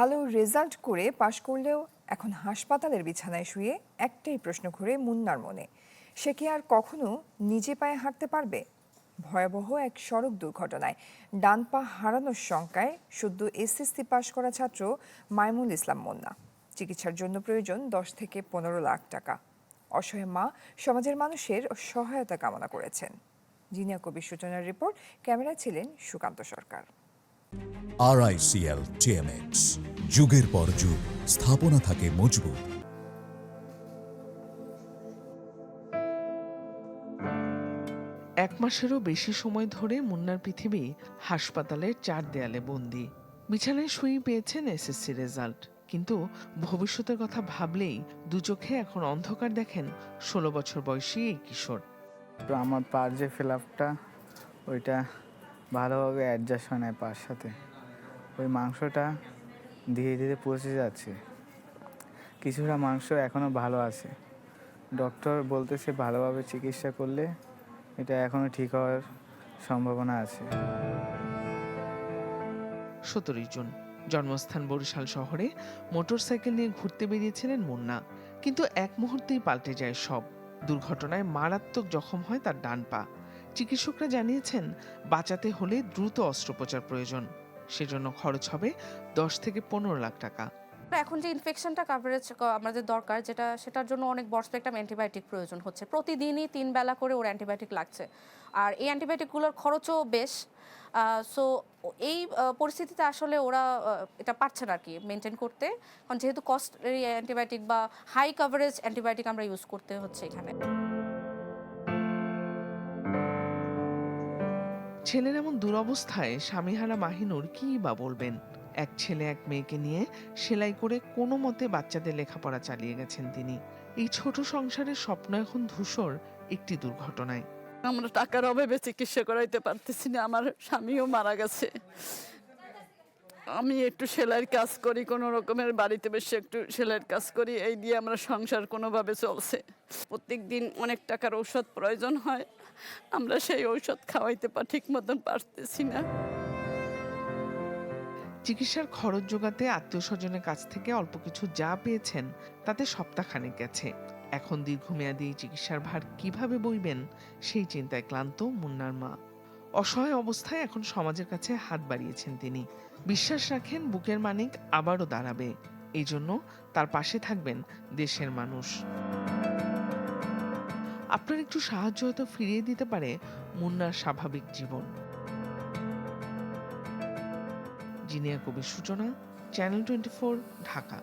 ভালো রেজাল্ট করে পাশ করলেও এখন হাসপাতালের বিছানায় শুয়ে একটাই প্রশ্ন ঘুরে মুন্নার মনে। সে কি আর কখনো নিজে পায়ে হাঁটতে পারবে? ভয়াবহ এক সড়ক দুর্ঘটনায় ডান পা হারানোর শঙ্কায় সদ্য এসএসসি পাশ করা ছাত্র মাইমুল ইসলাম মুন্না। চিকিৎসার জন্য প্রয়োজন দশ থেকে পনেরো লাখ টাকা। অসহায় মা সমাজের মানুষের সহায়তা কামনা করেছেন। জিনিয়া কবির সূচনার রিপোর্ট, ক্যামেরায় ছিলেন সুকান্ত সরকার। আরআইসিএল টিএমএক্স যুগের পর যুগ স্থাপনা থাকে মজবুত। এক মাসেরও বেশি সময় ধরে মুন্নার পৃথিবী হাসপাতালের চার দেয়ালে বন্দি। বিছানায় শুয়ে পেয়েছেন এসএসসি রেজাল্ট। কিন্তু ভবিষ্যতের কথা ভাবলেই দু চোখে এখন অন্ধকার দেখেন ষোলো বছর বয়সী এই কিশোর। তো আমার পার যে ফিল আপটা ওইটা ভালোভাবে অ্যাডজাস্ট হয় না পার সাথে। ওই মাংসটা ধীরে ধীরে পচে যাচ্ছে। কিছুটা মাংস এখনও ভালো আছে। ডক্টর বলতেছে ভালোভাবে চিকিৎসা করলে এটা এখনও ঠিক হওয়ার সম্ভাবনা আছে। সতেরোই জুন, জন্মস্থান বরিশাল শহরে মোটরসাইকেল নিয়ে ঘুরতে বেরিয়েছিলেন মুন্না। কিন্তু এক মুহূর্তেই পাল্টে যায় সব। দুর্ঘটনায় মারাত্মক জখম হয় তার ডান পা। চিকিৎসকরা জানিয়েছেন, বাঁচাতে হলে দ্রুত অস্ত্রোপচার প্রয়োজন। সেজন্য খরচ হবে দশ থেকে পনেরো লাখ টাকা। এখন যে ইনফেকশনটা কাভারেজ আমাদের দরকার, যেটা, সেটার জন্য অনেক বড় স্পেকট্রাম অ্যান্টিবায়োটিক প্রয়োজন হচ্ছে। প্রতিদিনই তিন বেলা করে ওর অ্যান্টিবায়োটিক লাগছে। আর এই অ্যান্টিবায়োটিকগুলোর খরচও বেশ। সো এই পরিস্থিতিতে আসলে ওরা এটা পারছে না আর কি মেনটেন করতে। কারণ যেহেতু কস্ট অ্যান্টিবায়োটিক বা হাই কাভারেজ অ্যান্টিবায়োটিক আমরা ইউজ করতে হচ্ছে এখানে। ছেলের এমন দুরবস্থায় স্বামীহারা মাহিনুর কী বা বলবেন? এক ছেলে এক মেয়েকে নিয়ে সেলাই করে কোনো মতে বাচ্চাদের লেখাপড়া চালিয়ে গেছেন তিনি। এই ছোট সংসারের স্বপ্ন এখন ধূসর, একটি দুর্ঘটনায়। আমরা টাকার অভাবে চিকিৎসা করাইতে পারতেছি না, আমার স্বামীও মারা গেছে। আমি একটু সেলাইয়ের কাজ করি, কোনো রকমের বাড়িতে বসে একটু সেলাইয়ের কাজ করি, এই দিয়ে আমরা সংসার কোনোভাবে চলছে। প্রত্যেক দিন অনেক টাকার ঔষধ প্রয়োজন হয়, আমরা সেই ঔষধ খাওয়াইতে পা ঠিক মতন পারতেছি না। চিকিৎসার খরচ জোগাতে আত্মীয় স্বজনের কাছ থেকে অল্প কিছু যা পেয়েছেন, তাতে সপ্তাহখানেক গেছে। এখন দীর্ঘমেয়াদী চিকিৎসার ভার কীভাবে বইবেন, সেই চিন্তায় ক্লান্ত মুন্নার মা। অসহায় অবস্থায় এখন সমাজের কাছে হাত বাড়িয়েছেন তিনি। বিশ্বাস রাখেন বুকের মানিক আবারও দাঁড়াবে। এই জন্য তার পাশে থাকবেন দেশের মানুষ। আপনার একটু সাহায্য হয়তো ফিরিয়ে দিতে পারে মুন্নার স্বাভাবিক জীবন। জিনিয়া কবির সূচনা, চ্যানেল টোয়েন্টি ঢাকা।